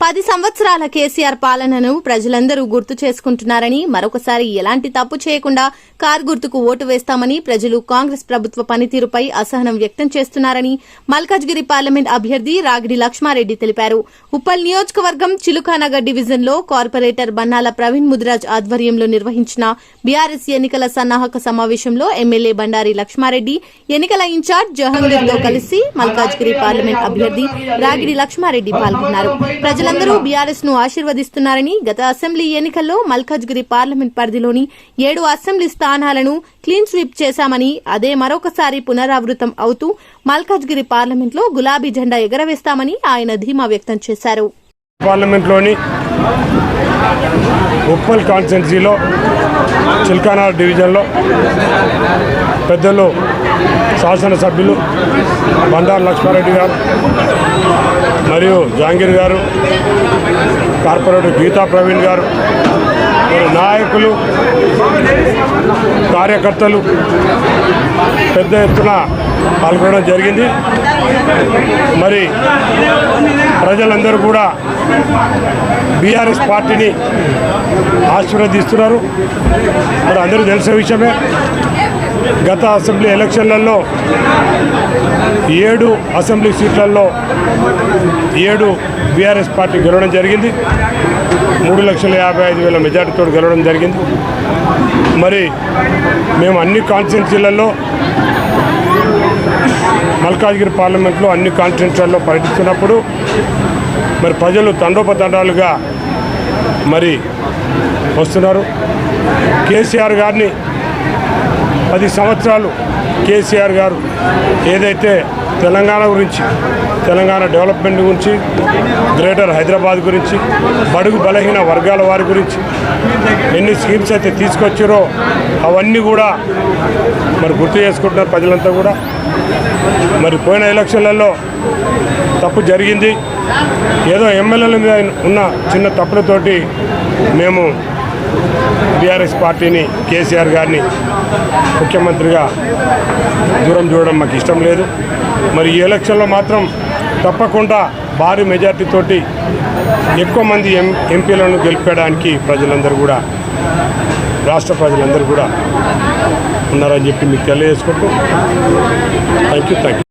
పది సంవత్సరాల కేసీఆర్ పాలనను ప్రజలందరూ గుర్తు చేసుకుంటున్నారని మరొకసారి ఎలాంటి తప్పు చేయకుండా కార్ గుర్తుకు ఓటు వేస్తామని ప్రజలు కాంగ్రెస్ ప్రభుత్వ పనితీరుపై అసహనం వ్యక్తం చేస్తున్నారని మల్కాజ్గిరి పార్లమెంట్ అభ్యర్థి రాగిడి లక్ష్మారెడ్డి తెలిపారు. ఉప్పల్ నియోజకవర్గం చిలుకానగర్ డివిజన్లో కార్పొరేటర్ బన్నాల ప్రవీణ్ ముదిరాజ్ ఆధ్వర్యంలో నిర్వహించిన బీఆర్ఎస్ ఎన్నికల సన్నాహక సమావేశంలో ఎమ్మెల్యే బండారి లక్ష్మారెడ్డి ఎన్నికల ఇన్ఛార్జ్ జహంగీర్తో కలిసి మల్కాజ్గిరి పార్లమెంట్ అభ్యర్థి రాగిడి లక్ష్మారెడ్డి పాల్గొన్నారు. ప్రజలందరూ బీఆర్ఎస్ను ఆశీర్వదిస్తున్నారని గత అసెంబ్లీ ఎన్నికల్లో మల్కాజ్గిరి పార్లమెంట్ పరిధిలోని ఏడు అసెంబ్లీ స్థానాలను క్లీన్ స్వీప్ చేశామని అదే మరొకసారి పునరావృతం అవుతూ మల్కాజ్గిరి పార్లమెంట్లో గులాబీ జెండా ఎగరవేస్తామని ఆయన ధీమా వ్యక్తం చేశారు. పార్లమెంట్లోని ఉప్పల్ కాన్స్టిట్యున్సీలో చిల్కానార్ డివిజన్లో పెద్దలు శాసనసభ్యులు బండారు లక్ష్మారెడ్డి గారు మరియు జాంగీర్ గారు కార్పొరేటర్ గీతా ప్రవీణ్ గారు మరి నాయకులు కార్యకర్తలు పెద్ద ఎత్తున పాల్గొనడం జరిగింది. మరి ప్రజలందరూ కూడా బీఆర్ఎస్ పార్టీని ఆశీర్వదిస్తున్నారు. మరి అందరూ తెలిసిన విషయమే. గత అసెంబ్లీ ఎలక్షన్లలో ఏడు అసెంబ్లీ సీట్లలో ఏడు బీఆర్ఎస్ పార్టీ గెలవడం జరిగింది. మూడు లక్షల యాభై ఐదు వేల మెజార్టీతో గెలవడం జరిగింది. మరి మేము అన్ని కాన్స్టిట్యున్సీలలో మల్కాజ్గిరి పార్లమెంట్లో అన్ని కాన్స్టిట్యున్సీలలో పర్యటిస్తున్నప్పుడు మరి ప్రజలు తండోపతండాలుగా మరి వస్తున్నారు. కేసీఆర్ గారిని పది సంవత్సరాలు కేసీఆర్ గారు ఏదైతే తెలంగాణ గురించి తెలంగాణ డెవలప్మెంట్ గురించి గ్రేటర్ హైదరాబాద్ గురించి బడుగు బలహీన వర్గాల వారి గురించి ఎన్ని స్కీమ్స్ అయితే తీసుకొచ్చారో అవన్నీ కూడా మరి గుర్తు చేసుకుంటున్నారు ప్రజలంతా కూడా. మరి పోయిన ఎలక్షన్లలో తప్పు జరిగింది. ఏదో ఎమ్మెల్యేల మీద ఉన్న చిన్న తప్పులతోటి మేము టీఆర్ఎస్ పార్టీని కేసీఆర్ గారిని ముఖ్యమంత్రిగా దూరం చూడడం మాకు ఇష్టం లేదు. మరి ఈ ఎలక్షన్లో మాత్రం తప్పకుండా భారీ మెజార్టీతోటి ఎక్కువ మంది ఎం ఎంపీలను గెలిపేయడానికి ప్రజలందరూ కూడా రాష్ట్ర ప్రజలందరూ కూడా ఉన్నారని చెప్పి మీకు తెలియజేసుకుంటూ థ్యాంక్ యూ థ్యాంక్ యూ